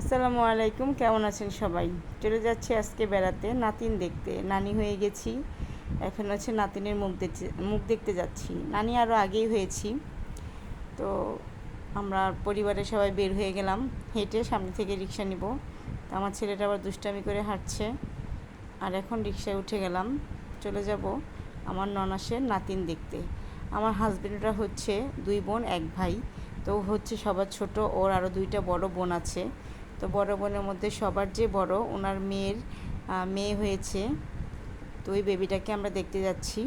আসসালামু আলাইকুম, কেমন আছেন সবাই? চলে যাচ্ছি আজকে বেড়াতে, নাতিন দেখতে। নানি হয়ে গেছি। এখন হচ্ছে নাতিনের মুখ দেখতে মুখ দেখতে যাচ্ছি। নানি আরও আগেই হয়েছি। তো আমরা পরিবারের সবাই বের হয়ে গেলাম। হেঁটে সামনে থেকে রিক্সা নিব। তো আমার ছেলেটা আবার দুষ্টামি করে হাঁটছে। আর এখন রিক্সায় উঠে গেলাম। চলে যাব আমার ননাসের নাতিন দেখতে। আমার হাজবেন্ডরা হচ্ছে দুই বোন, এক ভাই। তো হচ্ছে সবার ছোট, ওর আরও দুইটা বড় বোন আছে। তো বড় বোনের মধ্যে সবার যে বড় ওনার মেয়ের মেয়ে হয়েছে। তো ওই বেবিটাকে আমরা দেখতে যাচ্ছি।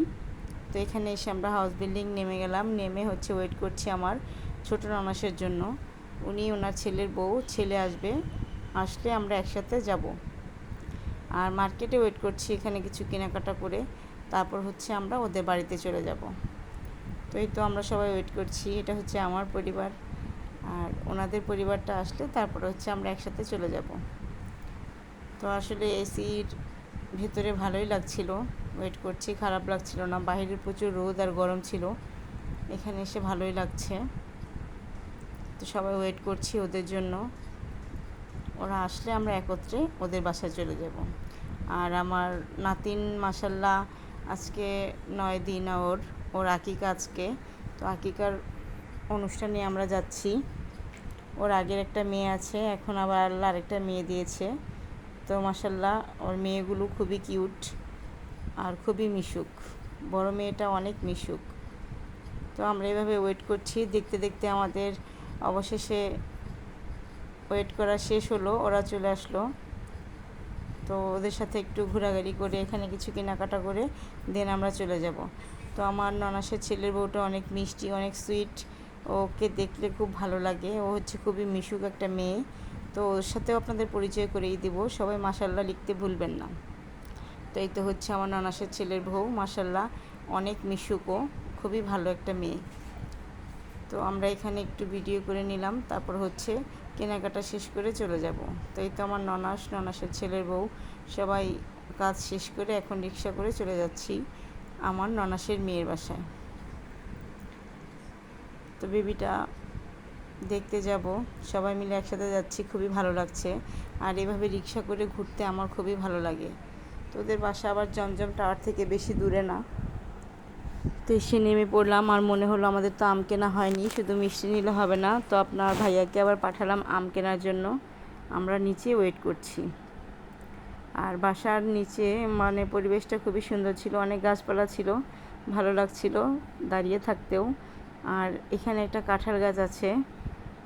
তো এখানে এসে আমরা হাউস বিল্ডিং নেমে গেলাম। নেমে হচ্ছে ওয়েট করছি আমার ছোট ননাসের জন্য। উনি ওনার ছেলের বউ, ছেলে আসবে। আসলে আমরা একসাথে যাব। আর মার্কেটে ওয়েট করছি এখানে কিছু কেনাকাটা করে। তারপর হচ্ছে আমরা ওদের বাড়িতে চলে যাব। তো এই তো আমরা সবাই ওয়েট করছি। এটা হচ্ছে আমার পরিবার। আর ওনাদের পরিবারটা আসলে তারপরে হচ্ছে আমরা একসাথে চলে যাব। তো আসলে এসির ভেতরে ভালোই লাগছিল ওয়েট করছি, খারাপ লাগছিল না, বাইরে প্রচুর রোদ আর গরম ছিল, এখানে এসে ভালোই লাগছে। তো সবাই ওয়েট করছি ওদের জন্য, ওরা আসলে আমরা একত্রে ওদের বাসায় চলে যাব। আর আমার নাতিন মাসাল্লাহ আজকে নয় দিন ওর ওর আকিকা আজকে, তো আকিকার অনুষ্ঠানে আমরা যাচ্ছি। ওর আগের একটা মেয়ে আছে, এখন আবার আল্লাহ আরেকটা মেয়ে দিয়েছে। তো মাসাল্লাহ ওর মেয়েগুলো খুবই কিউট আর খুবই মিশুক। বড় মেয়েটা অনেক মিশুক। তো আমরা এভাবে ওয়েট করছি, দেখতে দেখতে আমাদের অবশেষে ওয়েট করা শেষ হলো, ওরা চলে আসলো। তো ওদের সাথে একটু ঘোরাঘুরি করে, এখানে কিছু কেনাকাটা করে, দেন আমরা চলে যাব। তো আমার ননাসের ছেলের বউটা অনেক মিষ্টি, অনেক সুইট। ওকে দেখলে খুব ভালো লাগে। ও হচ্ছে খুবই মিশুক একটা মেয়ে। তো ওর সাথেও আপনাদের পরিচয় করেই দেব। সবাই মাসাল্লাহ লিখতে ভুলবেন না। তো এই তো হচ্ছে আমার ননাসের ছেলের বউ। মাসাল্লাহ অনেক মিশুকও খুবই ভালো একটা মেয়ে। তো আমরা এখানে একটু ভিডিও করে নিলাম। তারপর হচ্ছে কেনাকাটা শেষ করে চলে যাব। তো এই তো আমার ননাস, ননাসের ছেলের বউ। সবাই কাজ শেষ করে এখন রিক্সা করে চলে যাচ্ছি। আমার ননাসের মেয়ের বাসায়। তো বেবিটা দেখতে যাব। সবাই মিলে একসাথে যাচ্ছি, খুবই ভালো লাগছে। আর এভাবে রিক্সা করে ঘুরতে আমার খুবই ভালো লাগে। তো ওদের বাসা আবার জমজম টাওয়ার থেকে বেশি দূরে না। তো এসে নেমে পড়লাম, আর মনে হলো আমাদের তো আম কেনা হয়নি, শুধু মিষ্টি নিলে হবে না। তো আপনার ভাইয়াকে আবার পাঠালাম আম কেনার জন্য। আমরা নিচে ওয়েট করছি। আর বাসার নিচে মানে পরিবেশটা খুবই সুন্দর ছিল, অনেক গাছপালা ছিল, ভালো লাগছিল দাঁড়িয়ে থাকতেও। আর এখানে একটা কাঁঠাল গাছ আছে।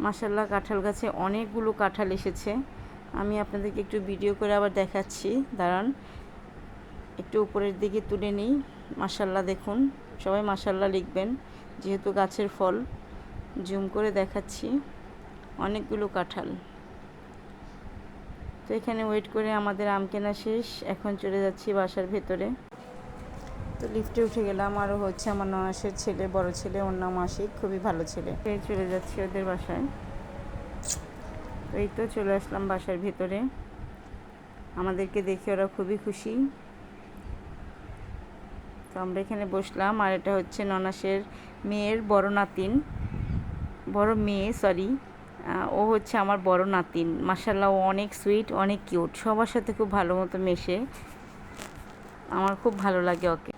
মাসাল্লাহ কাঁঠাল গাছে অনেকগুলো কাঁঠাল এসেছে। আমি আপনাদেরকে একটু ভিডিও করে আবার দেখাচ্ছি। দাঁড়ান, একটু উপরের দিকে তুলে নিই। মাসাল্লাহ দেখুন, সবাই মাসাল্লাহ লিখবেন, যেহেতু গাছের ফল। জুম করে দেখাচ্ছি, অনেকগুলো কাঁঠাল। তো এখানে ওয়েট করে আমাদের আম কেনা শেষ। এখন চলে যাচ্ছি বাসার ভেতরে। তো লিফটে উঠে গেলাম। আরও হচ্ছে আমার ননাসের ছেলে, বড় ছেলে, ওর নাম আশিক, খুবই ভালো ছেলে। চলে যাচ্ছি ওদের বাসায়। তো এই তো চলে আসলাম বাসার ভেতরে। আমাদেরকে দেখে ওরা খুবই খুশি। তো আমরা এখানে বসলাম, আর এটা হচ্ছে ননাসের মেয়ের বড় নাতিন। বড় মেয়ে সরি ও হচ্ছে আমার বড় নাতিন। মাসাল্লাহ ও অনেক সুইট অনেক কিউট সবার সাথে খুব ভালো মতো মেশে। আমার খুব ভালো লাগে ওকে।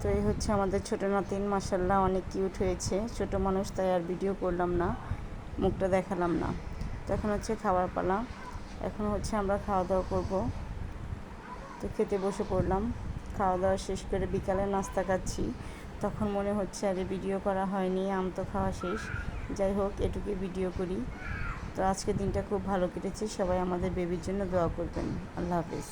তো এই হচ্ছে আমাদের ছোট নাতিন মাসাল্লাহ অনেক কিউট হয়েছে। ছোট মানুষ, তাই আর ভিডিও করলাম না, মুখটা দেখালাম না। তো এখন হচ্ছে খাবার পালা। এখন হচ্ছে আমরা খাওয়া দাওয়া করব। তো খেতে বসে পড়লাম। খাওয়া দাওয়া শেষ করে বিকালে নাস্তা খাচ্ছি। তখন মনে হচ্ছে আরে ভিডিও করা হয়নি, আম তো খাওয়া শেষ। যাই হোক, এটুকুই ভিডিও করি। তো আজকের দিনটা খুব ভালো কেটেছে। সবাই আমাদের বেবির জন্য দোয়া করবেন। আল্লাহ হাফিজ।